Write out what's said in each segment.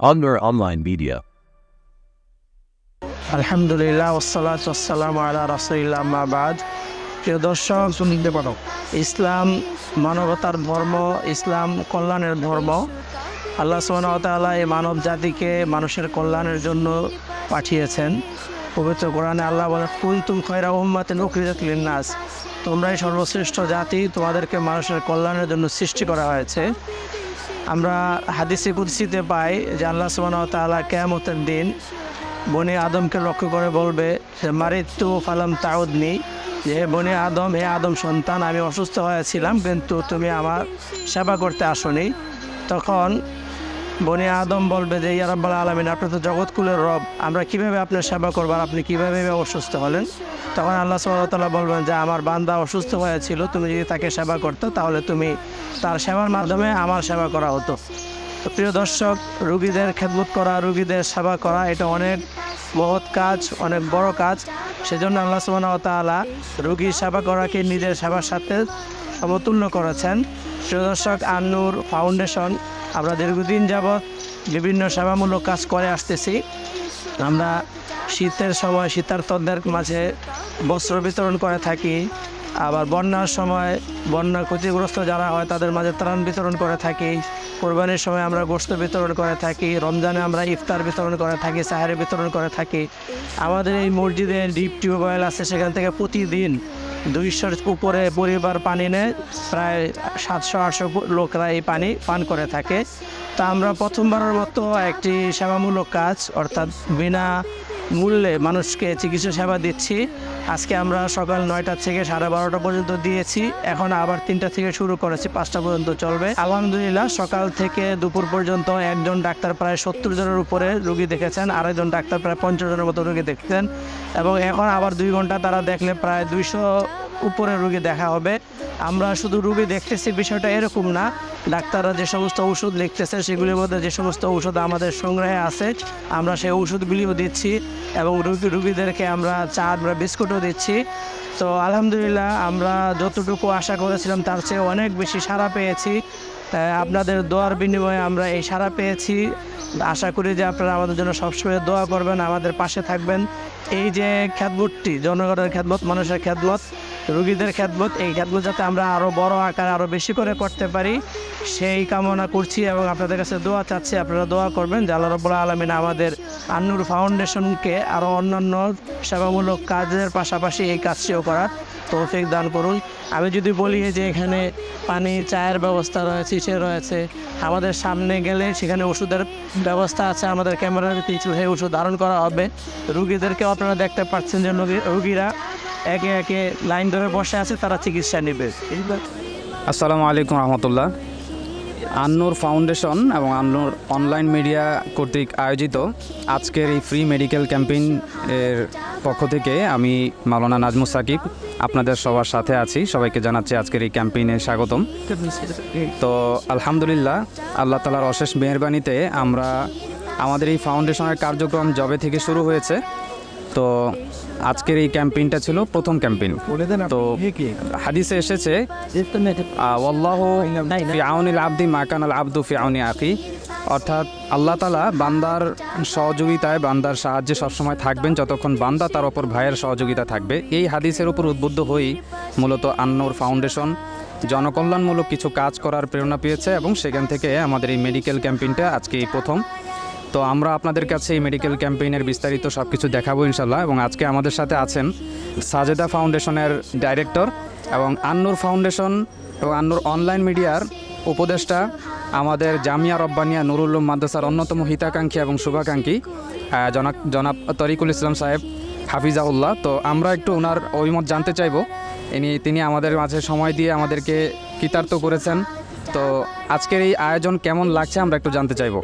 Under Online Media. আলহামদুলিল্লাহ ওসালাত ওসালাম আলা রাসুলিল্লাহ মাবাদ প্রিয় দর্শক শুনতে পারো ইসলাম মানবতার ধর্ম, ইসলাম কল্যাণের ধর্ম। আল্লাহ সুবাহতাল্লাহ এই মানব জাতিকে মানুষের কল্যাণের জন্য পাঠিয়েছেন। পবিত্র কোরআনে আল্লাহ বলে ফুল তুম খয়রা উম্মাতে নকরিজাত নাস তোমরাই সর্বশ্রেষ্ঠ জাতি, তোমাদেরকে মানুষের কল্যাণের জন্য সৃষ্টি করা হয়েছে। আমরা হাদিসে কুদ্সিতে পাই যে আল্লাহ সুবাহ তালা কেয়ামতের দিন বনি আদমকে লক্ষ্য করে বলবে সে মারিত্যু ফালাম তাউদনি। যে বনি আদম, হে আদম সন্তান, আমি অসুস্থ হয়েছিলাম, কিন্তু তুমি আমার সেবা করতে আসনি। তখন বনি আদম বলবে যে, ইয়া রাব্বাল আলমিন, আপনি তো জগৎকুলের রব। আমরা কীভাবে আপনার সেবা করব আর আপনি কীভাবে অসুস্থ হলেন? তখন আল্লাহ সাল্লাহ বলবেন যে, আমার বান্দা অসুস্থ হয়েছিল, তুমি যদি তাকে সেবা করতো, তাহলে তুমি তার সেবার মাধ্যমে আমার সেবা করা হতো। তো প্রিয় দর্শক, রুগীদের খেদমত করা, রুগীদের সেবা করা, এটা অনেক মহৎ কাজ, অনেক বড় কাজ। সেজন্য আল্লাহ সুবাহ তাআলা রুগীর সেবা করাকে নিজের সেবার সাথে সমতুল্য করেছেন। প্রিয় দর্শক, আন্নুর ফাউন্ডেশন আমরা দীর্ঘদিন যাবৎ বিভিন্ন সেবামূলক কাজ করে আসতেছি। আমরা শীতের সময় শীতার্থদের মাঝে বস্ত্র বিতরণ করে থাকি। আবার বন্যার সময় বন্যা ক্ষতিগ্রস্ত যারা হয় তাদের মাঝে ত্রাণ বিতরণ করে থাকি। কোরবানির সময় আমরা গোস্ত বিতরণ করে থাকি। রমজানে আমরা ইফতার বিতরণ করে থাকি, সাহারি বিতরণ করে থাকি। আমাদের এই মসজিদে ডিপ টিউবওয়েল আছে, সেখান থেকে প্রতিদিন দুইশোর উপরে পরিবার পানি নেয়। প্রায় সাতশো, আটশো লোকরা এই পানি পান করে থাকে। তা আমরা প্রথমবারের মতো একটি সেবামূলক কাজ, অর্থাৎ বিনা মূল্যে মানুষকে চিকিৎসা সেবা দিচ্ছি। আজকে আমরা সকাল নয়টা থেকে সাড়ে বারোটা পর্যন্ত দিয়েছি। এখন আবার তিনটা থেকে শুরু করেছি, পাঁচটা পর্যন্ত চলবে। আলহামদুলিল্লাহ, সকাল থেকে দুপুর পর্যন্ত একজন ডাক্তার প্রায় সত্তর জনের উপরে রুগী দেখেছেন, আরেকজন ডাক্তার প্রায় পঞ্চাশ জনের মতো রুগী দেখছেন। এবং এখন আবার দুই ঘণ্টা তারা দেখলে প্রায় দুইশো উপরে রুগী দেখা হবে। আমরা শুধু রুগী দেখতেছি, বিষয়টা এরকম না। ডাক্তাররা যে সমস্ত ওষুধ লিখতেছে, সেগুলির মধ্যে যে সমস্ত ঔষধ আমাদের সংগ্রহে আছে, আমরা সেই ওষুধগুলিও দিচ্ছি এবং রুগী রুগীদেরকে আমরা চা আমরা বিস্কুটও দিচ্ছি। তো আলহামদুলিল্লাহ, আমরা যতটুকু আশা করেছিলাম, তার চেয়ে অনেক বেশি সাড়া পেয়েছি। আপনাদের দোয়ার বিনিময়ে আমরা এই সাড়া পেয়েছি। আশা করি যে আপনারা আমাদের জন্য সবসময় দোয়া করবেন, আমাদের পাশে থাকবেন। এই যে খ্যাতবোধটি জনগণের খ্যাতবোধ মানুষের খ্যাতবোধ রুগীদের খ্যাতবোধ এই খ্যাতবোধ যাতে আমরা আরও বড় আকারে আরও বেশি করে করতে পারি, সেই কামনা করছি এবং আপনাদের কাছে দোয়া চাচ্ছি। আপনারা দোয়া করবেন যে আল্লাহ রব্বুল আলমিন আমাদের আন্নুর ফাউন্ডেশনকে আরও অন্যান্য সেবামূলক কাজের পাশাপাশি এই কাজটিও করার তৌফিক দান করুন। আমি যদি বলি যে এখানে পানি, চায়ের ব্যবস্থা রয়েছে, সে রয়েছে। আমাদের সামনে গেলে সেখানে ওষুধের ব্যবস্থা আছে, আমাদের ক্যামেরার পিছু সেই ওষুধ ধারণ করা হবে। রুগীদেরকেও আপনারা দেখতে পাচ্ছেন যে রুগী- রুগীরা একে একে লাইন ধরে বসে আছে, তারা চিকিৎসা নেবে। আসসালামু আলাইকুম রহমতুল্লাহ। আন্নুর ফাউন্ডেশন এবং আন্নুর অনলাইন মিডিয়া কর্তৃক আয়োজিত আজকের এই ফ্রি মেডিকেল ক্যাম্পেইন এর পক্ষ থেকে আমি মাওলানা নাজমুস সাকিব আপনাদের সবার সাথে আছি। সবাইকে জানাচ্ছি আজকের এই ক্যাম্পেইনে স্বাগতম। তো আলহামদুলিল্লাহ, আল্লাহ তালার অশেষ মেহরবানিতে আমরা আমাদের এই ফাউন্ডেশনের কার্যক্রম জবে থেকে শুরু হয়েছে। তো আজকের এই ক্যাম্পেইনটা ছিল প্রথম ক্যাম্পেইন। তো হাদিসে এসেছে আল্লাহ ফি আউনিল আব্দি মাকানাল আব্দু ফি আউনি আকি অর্থাৎ আল্লাহ তালা বান্দার সহযোগিতায় বান্দার সাহায্যে সবসময় থাকবেন যতক্ষণ বান্দা তার ওপর ভাইয়ের সহযোগিতা থাকবে। এই হাদিসের উপর উদ্বুদ্ধ হয়েই মূলত আন্নোর ফাউন্ডেশন জনকল্যাণমূলক কিছু কাজ করার প্রেরণা পেয়েছে এবং সেখান থেকে আমাদের এই মেডিকেল ক্যাম্পেইনটা আজকে এই প্রথম। তো আমরা আপনাদের কাছে এই মেডিকেল ক্যাম্পেইনের বিস্তারিত সব কিছু দেখাবো ইনশাল্লাহ এবং আজকে আমাদের সাথে আছেন সাজেদা ফাউন্ডেশনের ডাইরেক্টর এবং আন্নুর ফাউন্ডেশন এবং আন্নুর অনলাইন মিডিয়ার উপদেষ্টা আমাদের জামিয়া রব্বানিয়া নুরুল্লুম মাদ্রাসার অন্যতম হিতাকাঙ্ক্ষী এবং শুভাকাঙ্ক্ষী জনাব জনাব তরিকুল ইসলাম সাহেব হাফিজাউল্লাহ। তো আমরা একটু ওনার অভিমত জানতে চাইব। ইনি, তিনি আমাদের মাঝে সময় দিয়ে আমাদেরকে কৃতার্থ করেছেন। তো আজকের এই আয়োজন কেমন লাগছে আমরা একটু জানতে চাইব।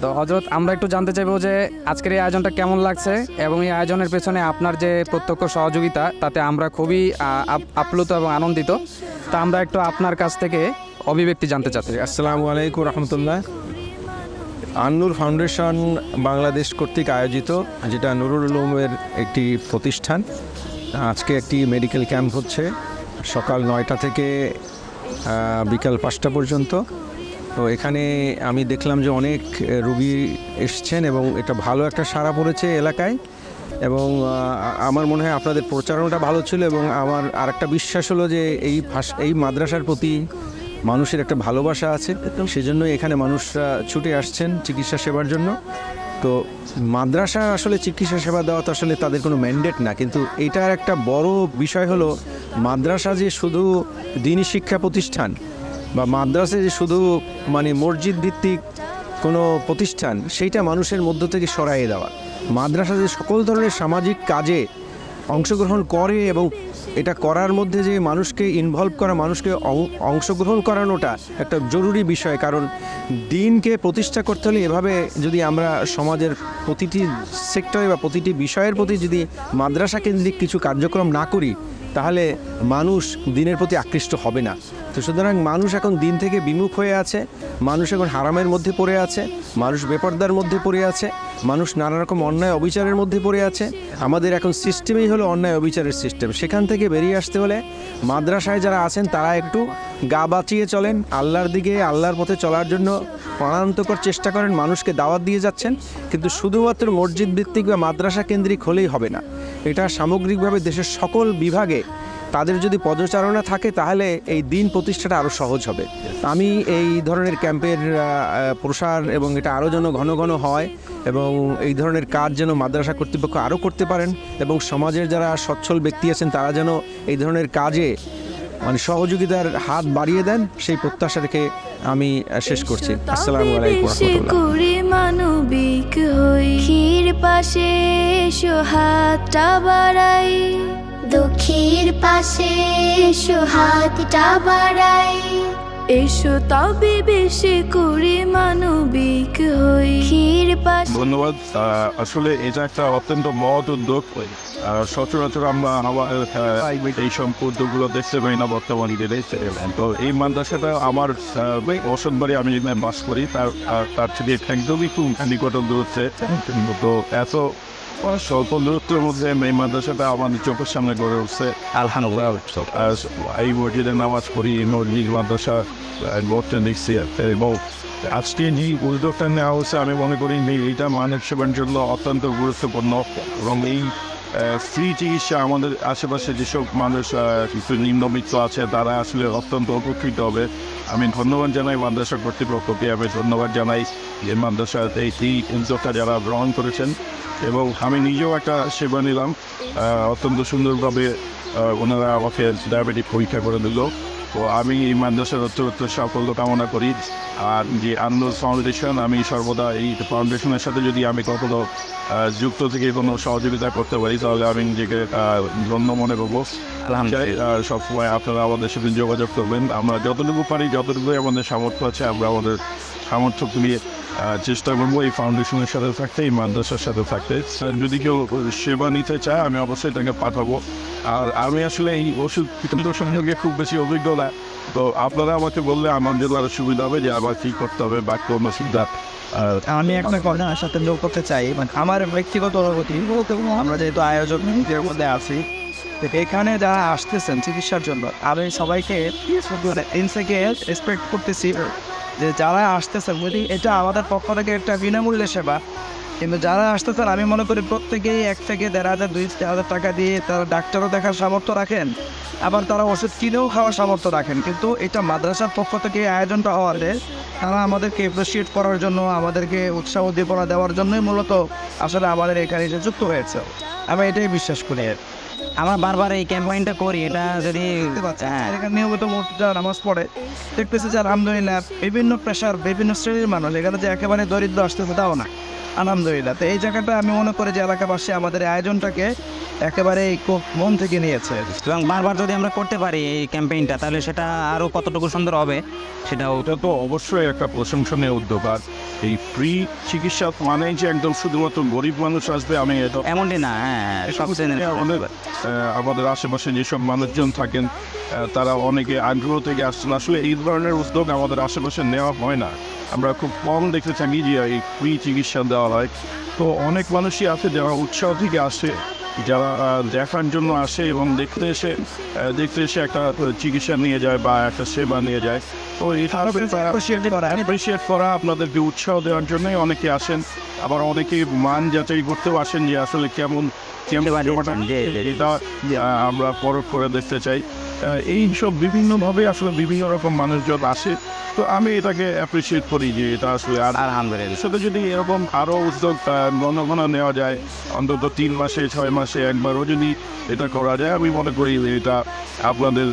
তো হজরত, আমরা একটু জানতে চাইব যে আজকের এই আয়োজনটা কেমন লাগছে এবং এই আয়োজনের পেছনে আপনার যে প্রত্যক্ষ সহযোগিতা, তাতে আমরা খুবই আপ- আপ্লুত এবং আনন্দিত। তা আমরা একটু আপনার কাছ থেকে অভিব্যক্তি জানতে চাচ্ছি আসসালামু আলাইকুম রহমতুল্লাহ। আন্নুর ফাউন্ডেশন বাংলাদেশ কর্তৃক আয়োজিত, যেটা নুরুল উলুমের একটি প্রতিষ্ঠান। আজকে একটি মেডিকেল ক্যাম্প হচ্ছে সকাল নয়টা থেকে বিকাল পাঁচটা পর্যন্ত। তো এখানে আমি দেখলাম যে অনেক রুগী এসছেন এবং এটা ভালো একটা সাড়া পড়েছে এলাকায়। এবং আমার মনে হয় আপনাদের প্রচারণাটা ভালো ছিল এবং আমার আরেকটা বিশ্বাস হলো যে এই এই মাদ্রাসার প্রতি মানুষের একটা ভালোবাসা আছে। সেজন্য এখানে মানুষরা ছুটে আসছেন চিকিৎসা সেবার জন্য। তো মাদ্রাসা আসলে চিকিৎসা সেবা দেওয়া তো আসলে তাদের কোনো ম্যান্ডেট না। কিন্তু এটার একটা বড় বিষয় হলো, মাদ্রাসা যে শুধু দিনী শিক্ষা প্রতিষ্ঠান বা মাদ্রাসা যে শুধু মানে মসজিদ ভিত্তিক কোনো প্রতিষ্ঠান, সেইটা মানুষের মধ্য থেকে সরাইয়ে দেওয়া। মাদ্রাসা যে সকল ধরনের সামাজিক কাজে অংশগ্রহণ করে এবং এটা করার মধ্যে যে মানুষকে ইনভলভ করা, মানুষকে অংশগ্রহণ করানোটা একটা জরুরি বিষয়। কারণ দিনকে প্রতিষ্ঠা করতে হলে এভাবে যদি আমরা সমাজের প্রতিটি সেক্টরে বা প্রতিটি বিষয়ের প্রতি যদি মাদ্রাসা কেন্দ্রিক কিছু কার্যক্রম না করি তাহলে মানুষ দিনের প্রতি আকৃষ্ট হবে না। তো সুতরাং মানুষ এখন দিন থেকে বিমুখ হয়ে আছে, মানুষ এখন হারামের মধ্যে পড়ে আছে, মানুষ বেপর্দার মধ্যে পড়ে আছে, মানুষ নানা রকম অন্যায় অবিচারের মধ্যে পড়ে আছে। আমাদের এখন সিস্টেমেই হলো অন্যায় অবিচারের সিস্টেম সেখান থেকে বেরিয়ে আসতে হলে মাদ্রাসায় যারা আছেন, তারা একটু গা বাঁচিয়ে চলেন, আল্লাহর দিকে, আল্লাহর পথে চলার জন্য প্রাণান্তকর চেষ্টা করেন, মানুষকে দাওয়াত দিয়ে যাচ্ছেন। কিন্তু শুধুমাত্র মসজিদ ভিত্তিক বা মাদ্রাসা কেন্দ্রিক হলেই হবে না। এটা সামগ্রিকভাবে দেশের সকল বিভাগে তাদের যদি পদচারণা থাকে, তাহলে এই দিন প্রতিষ্ঠাটা আরও সহজ হবে। আমি এই ধরনের ক্যাম্পের প্রসার এবং এটা আরও যেন ঘন ঘন হয় এবং এই ধরনের কাজ যেন মাদ্রাসা কর্তৃপক্ষ আরও করতে পারেন এবং সমাজের যারা সচ্ছল ব্যক্তি আছেন, তারা যেন এই ধরনের কাজে মানে সহযোগিতার হাত বাড়িয়ে দেন, সেই প্রত্যাশা রেখে আমি শেষ করছি। আসসালামু আলাইকুম মানবিক হই। ক্ষীর পাশে সোহাতটা বাড়াই। দুঃখীর পাশে সোহাতটা বাড়াই। এসো তবে বেশি করে মানবিক ধন্যবাদ। আসলে এটা একটা অত্যন্ত মহৎ উদ্যোগ। সচরাচর আমরা আমার এই সব উদ্যোগগুলো দেখতে পাই না বর্তমান তো এই মাদ্রাসাটা আমার বসত আমি বাস করি। তার তার থেকে একদমই খুব নিকট দূরত্বে তো এত স্বল্প দূরত্বের মধ্যে এই মাদ্রাসাটা আমাদের চোখের সামনে গড়ে উঠছে। আলহামদুলিল্লাহ এই মসজিদে নামাজ পড়ি মসজিদ মাদ্রাসা বসতে দেখছি এবং আজকে যে উদ্যোগটা নেওয়া হচ্ছে আমি মনে করি এটা এইটা মানব সেবার জন্য অত্যন্ত গুরুত্বপূর্ণ এবং এই ফ্রি চিকিৎসা আমাদের আশেপাশে যেসব মানুষ কিছু নিম্নবিত্ত আছে, তারা আসলে অত্যন্ত উপকৃত হবে। আমি ধন্যবাদ জানাই মাদ্রাসা কর্তৃপক্ষকে, আমি ধন্যবাদ জানাই যে মাদ্রাসার এই এই উদ্যোগটা যারা গ্রহণ করেছেন এবং আমি নিজেও একটা সেবা নিলাম। অত্যন্ত সুন্দরভাবে ওনারা আমাকে ডায়াবেটিক পরীক্ষা করে দিল। তো আমি এই মাদ্রাসার উত্তরোত্তর সাফল্য কামনা করি। আর যে আন্দোলন ফাউন্ডেশন আমি সর্বদা এই ফাউন্ডেশনের সাথে যদি আমি কখনো যুক্ত থেকে কোনো সহযোগিতা করতে পারি তাহলে আমি নিজেকে ধন্য মনে করব। আর সবসময় আপনারা আমাদের সাথে যোগাযোগ করবেন। আমরা যতটুকু পারি যতটুকুই আমাদের সামর্থ্য আছে আমরা আমাদের সামর্থ্য নিয়ে চেষ্টা করব এই ফাউন্ডেশনের সাথে থাকতে, এই মাদ্রাসার সাথে থাকতে। যদি কেউ সেবা নিতে চায়, আমি অবশ্যই তাকে পাঠাবো। আর আমি আসলে এই ওষুধ কেন্দ্র সম্পর্কে খুব বেশি অভিজ্ঞ না। তো আপনারা আমাকে বললে আমার জন্য আরও সুবিধা হবে যে আবার কী করতে হবে, বা কোন আর আমি একটা কথা সাথে যোগ করতে চাই মানে আমার ব্যক্তিগত অনুভূতি আমরা যেহেতু আয়োজক মধ্যে আছি এখানে যারা আসতেছেন চিকিৎসার জন্য, আমি সবাইকে ইন থেকে এক্সপেক্ট করতেছি। যে যারা আসতেছেন যদি এটা আমাদের পক্ষ থেকে একটা বিনামূল্যে সেবা। কিন্তু যারা আসতেছেন আমি মনে করি প্রত্যেকেই এক থেকে দেড় হাজার, দুই হাজার টাকা দিয়ে তারা ডাক্তারও দেখার সামর্থ্য রাখেন, আবার তারা ওষুধ কিনেও খাওয়ার সামর্থ্য রাখেন। কিন্তু এটা মাদ্রাসার পক্ষ থেকে আয়োজনটা হওয়াতে তারা আমাদেরকে অ্যাপ্রিসিয়েট করার জন্য, আমাদেরকে উৎসাহ উদ্দীপনা দেওয়ার জন্যই মূলত আসলে আমাদের এখানে এসে যুক্ত হয়েছে। আমি এটাই বিশ্বাস করি আমরা বারবার এই ক্যাম্পেইনটা করি এটা যদি হ্যাঁ। নিয়মিত যারা নামাজ পড়ে দেখতেছি যে আলহামদুলিল্লাহ বিভিন্ন পেশার বিভিন্ন শ্রেণির মানুষ এখানে যে একেবারে দরিদ্র আসতেছে তাও না। আলহামদুলিল্লাহ। তো এই জায়গাটা আমি মনে করি যে এলাকাবাসী আমাদের আয়োজনটাকে একেবারে খুব মন থেকে নিয়েছে। এবং বারবার যদি আমরা করতে পারি এই ক্যাম্পেইনটা তাহলে সেটা আরও কতটুকু সুন্দর হবে সেটাও এটা তো অবশ্যই একটা প্রশংসনীয় উদ্যোগ। আর এই ফ্রি চিকিৎসা মানে যে একদম শুধুমাত্র গরিব মানুষ আসবে আমি এটা এমনটি না হ্যাঁ সব অনেক আমাদের আশেপাশে যেসব মানুষজন থাকেন তারা অনেকে আগ্রহ থেকে আসছেন। আসলে এই ধরনের উদ্যোগ আমাদের আশেপাশে নেওয়া হয় না। আমরা খুব কম দেখতে থাকি যে এই ফ্রি চিকিৎসা দেওয়া হয়। তো অনেক মানুষই আছে যারা উৎসাহ থেকে আসে। যারা দেখার জন্য আসে এবং দেখতে এসে দেখতে এসে একটা চিকিৎসা নিয়ে যায় বা একটা সেবা নিয়ে যায় তো এটা অ্যাপ্রিসিয়েট করা আপনাদেরকে উৎসাহ দেওয়ার জন্যই অনেকে আসেন। আবার অনেকে মান যাচাই করতেও আসেন যে আসলে কেমন কেমন এটা আমরা পরখ করে দেখতে চাই। এই সব বিভিন্নভাবে আসলে বিভিন্ন রকম মানুষজন আসে। তো আমি এটাকে অ্যাপ্রিসিয়েট করি যে এটা আসলে আর আলহামদুলিল্লাহ। সাথে যদি এরকম আরও উদ্যোগ ঘন ঘন নেওয়া যায় অন্তত তিন মাসে ছয় মাসে একবারও যদি এটা করা যায় আমি মনে করি এটা আপনাদের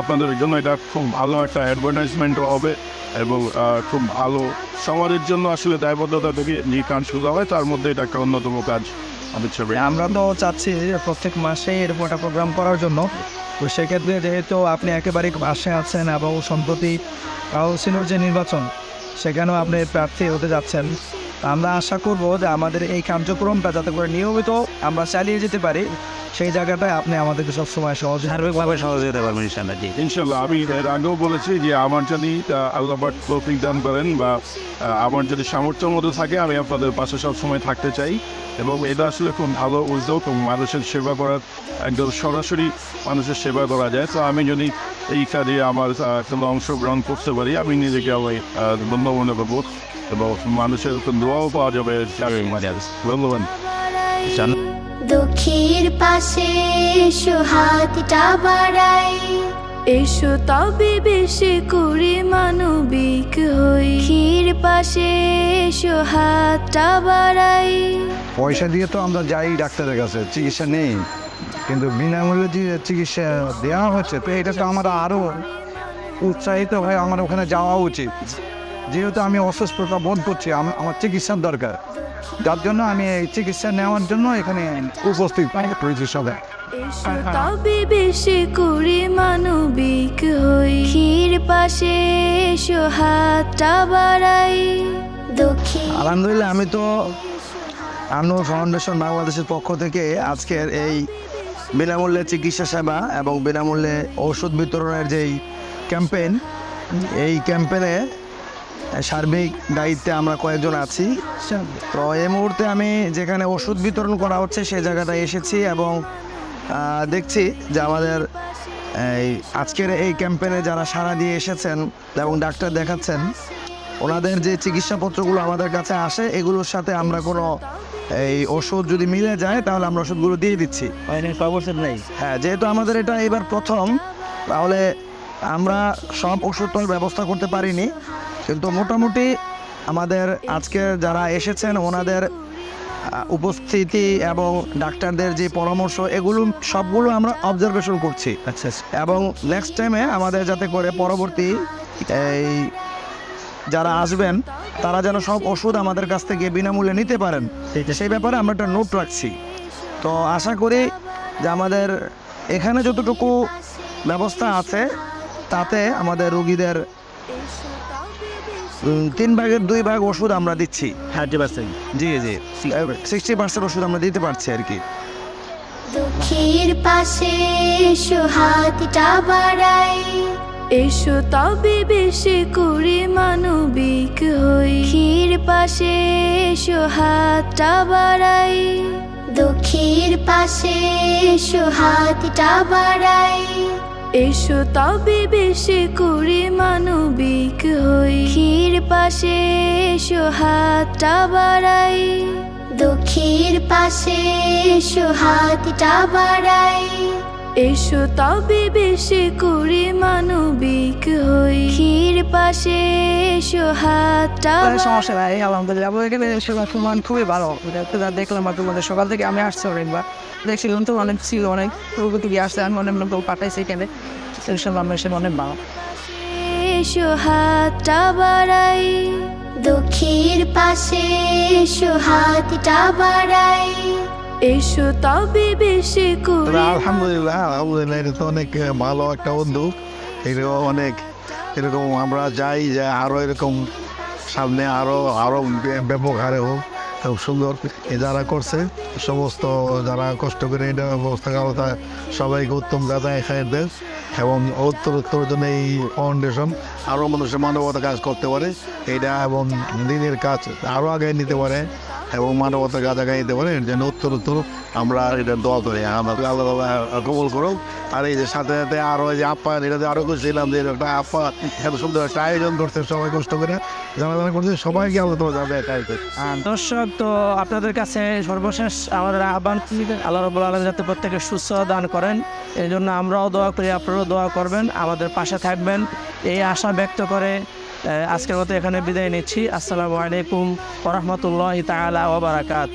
আপনাদের জন্য এটা খুব ভালো একটা অ্যাডভার্টাইজমেন্টও হবে এবং খুব ভালো সমাজের জন্য আসলে দায়বদ্ধতা থেকে যে কাজগুলো হয় তার মধ্যে এটা একটা অন্যতম কাজ আমি ছবি। আমরা তো চাচ্ছি প্রত্যেক মাসে এরকম একটা প্রোগ্রাম করার জন্য। তো সেক্ষেত্রে যেহেতু আপনি একেবারে পাশে আছেন এবং সম্প্রতি কাউন্সিলর যে নির্বাচন, সেখানেও আপনি প্রার্থী হতে যাচ্ছেন আমরা আশা করব যে আমাদের এই কার্যক্রমটা যাতে করে নিয়মিত আমরা চালিয়ে যেতে পারি। সেই জায়গাটায় আপনি আমাদেরকে সবসময় সহযোগিতা সার্বিকভাবে সহযোগিতা করবেন ইনশাল্লাহ জি। ইনশাল্লাহ আমি এর আগেও বলেছি যে আমার যদি আল্লাহবাদ তৌফিক দান করেন বা আমার যদি সামর্থ্যের মতো থাকে আমি আপনাদের পাশে সবসময় থাকতে চাই এবং এটা আসলে খুব ভালো উদ্যোগ এবং মানুষের সেবা করার একদম সরাসরি মানুষের সেবা করা যায়। তো আমি যদি এই কাজে আমার কোনো অংশগ্রহণ করতে পারি আমি নিজেকে আমি ধন্য মনে করব এবং মানুষের দোয়াও পাওয়া যাবে। ধন্যবাদ। দুঃখীর পাশে এসো হাতটা বাড়াই। এসো তবে বেশি করে মানবিক হই। ক্ষীর পাশে এসো হাতটা বাড়াই। পয়সা দিয়ে তো আমরা যাই ডাক্তারের কাছে চিকিৎসা নেই। কিন্তু বিনামূল্যে যে চিকিৎসা দেওয়া হচ্ছে তো এটা তো আমরা আরও উৎসাহিত হয়ে আমার ওখানে যাওয়া উচিত। যেহেতু আমি অসুস্থতা বোধ করছি আম- আমার চিকিৎসার দরকার। যার জন্য আমি এই চিকিৎসা নেওয়ার জন্য এখানে উপস্থিত সবাই তবে বেশি করে মানবিক হই। ক্ষীর পাশে এসো হাতটা বাড়াই। আলহামদুলিল্লাহ আমি তো আনোয়ার ফাউন্ডেশন বাংলাদেশের পক্ষ থেকে আজকের এই বিনামূল্যে চিকিৎসা সেবা এবং বিনামূল্যে ঔষধ বিতরণের যেই ক্যাম্পেইন এই ক্যাম্পেইনে সার্বিক দায়িত্বে আমরা কয়েকজন আছি। তো এই মুহূর্তে আমি যেখানে ওষুধ বিতরণ করা হচ্ছে সেই জায়গাটায় এসেছি এবং দেখছি যে আমাদের এই আজকের এই ক্যাম্পেনে যারা সাড়া দিয়ে এসেছেন এবং ডাক্তার দেখাচ্ছেন ওনাদের যে চিকিৎসাপত্রগুলো আমাদের কাছে আসে এগুলোর সাথে আমরা কোনো এই ওষুধ যদি মিলে যায় তাহলে আমরা ওষুধগুলো দিয়ে দিচ্ছি। হ্যাঁ যেহেতু আমাদের এটা এবার প্রথম তাহলে আমরা সব ওষুধ ব্যবস্থা করতে পারিনি। কিন্তু মোটামুটি আমাদের আজকে যারা এসেছেন ওনাদের উপস্থিতি এবং ডাক্তারদের যে পরামর্শ এগুলো সবগুলো আমরা অবজারভেশন করছি। আচ্ছা এবং নেক্সট টাইমে আমাদের যাতে করে পরবর্তী এই যারা আসবেন তারা যেন সব ওষুধ আমাদের কাছ থেকে বিনামূল্যে নিতে পারেন। সেই ব্যাপারে আমরা একটা নোট রাখছি। তো আশা করি যে আমাদের এখানে যতটুকু ব্যবস্থা আছে তাতে আমাদের রুগীদের তিন ভাগের দুই ভাগ ওষুধ আমরা দিচ্ছি। Thirty percent. জি জি। সিক্সটি পার্সেন্ট ওষুধ আমরা দিতে পারছি আর কি। দুঃখীর পাশে এসো হাতটা বাড়াই। এসো তবে বেশি করে মানবিক হই। ক্ষীর পাশে এসো হাতটা বাড়াই। দুঃখীর পাশে এসো হাতটা বাড়াই। এসো তবে বেশি করে মানবিক হই। ক্ষীর পাশে এসো, হাতটা বাড়াই। দুঃখীর পাশে এসো, হাতটা বাড়াই। এসো তবে বেশি করে মানবিক হই। ক্ষীর পাশে এসো হাতটা সমস্যা নাই আলহামদুলিল্লাহ। মান খুবই ভালো। দেখলাম তোমাদের সকাল থেকে আমি আসছি অনেকবার দেখছিলাম তো অনেক ছিল অনেক প্রগতি আসছে আমি অনেক লোক পাঠাইছি এখানে। আমরা এসে অনেক ভালো। এসো হাতটা বাড়াই। দুঃখীর পাশে এসো হাতটা বাড়াই। এসো তবে বেশি করে আলহামদুলিল্লাহ আলহামদুলিল্লাহ এটা তো অনেক ভালো একটা উদ্যোগ এরকম অনেক এরকম আমরা চাই যে আরও এরকম সামনে আরও আরও ব্যাপক হারে হোক খুব সুন্দর যারা করছে সমস্ত যারা কষ্ট করে এটা ব্যবস্থা করা তা- সবাইকে উত্তম দাদা এখানে এবং উত্তর উত্তর জন্য এই ফাউন্ডেশন আরও মানুষের মানবতা কাজ করতে পারে এটা এবং দিনের কাজ আরও আগে নিতে পারে। এবং মানবতা গাঁজা গাইতে পারে, এর জন্য উত্তর উত্তর আমরা এটা দোয়া করি। আমরা আল্লাহ কবল করো আর এই যে সাথে সাথে আরও যে আপ্যায়ন এটাতে আরও খুঁজছিলাম যে একটা আপা, এত সুন্দর একটা আয়োজন করতে সবাই কষ্ট করে। জানা জানা করছে, সবাইকে আল্লাহ তোমার যাবে দর্শক, তো আপনাদের কাছে সর্বশেষ আমাদের আহ্বান, আল্লাহ রবুল আলম যাতে প্রত্যেকে সুস্থ দান করেন। এই জন্য আমরাও দোয়া করি, আপনারাও দোয়া করবেন, আমাদের পাশে থাকবেন। এই আশা ব্যক্ত করে আজকের মতো এখানে বিদায় নিচ্ছি। আসসালামু আলাইকুম ওরহমতুল্লাহ তালা ওবরাকাত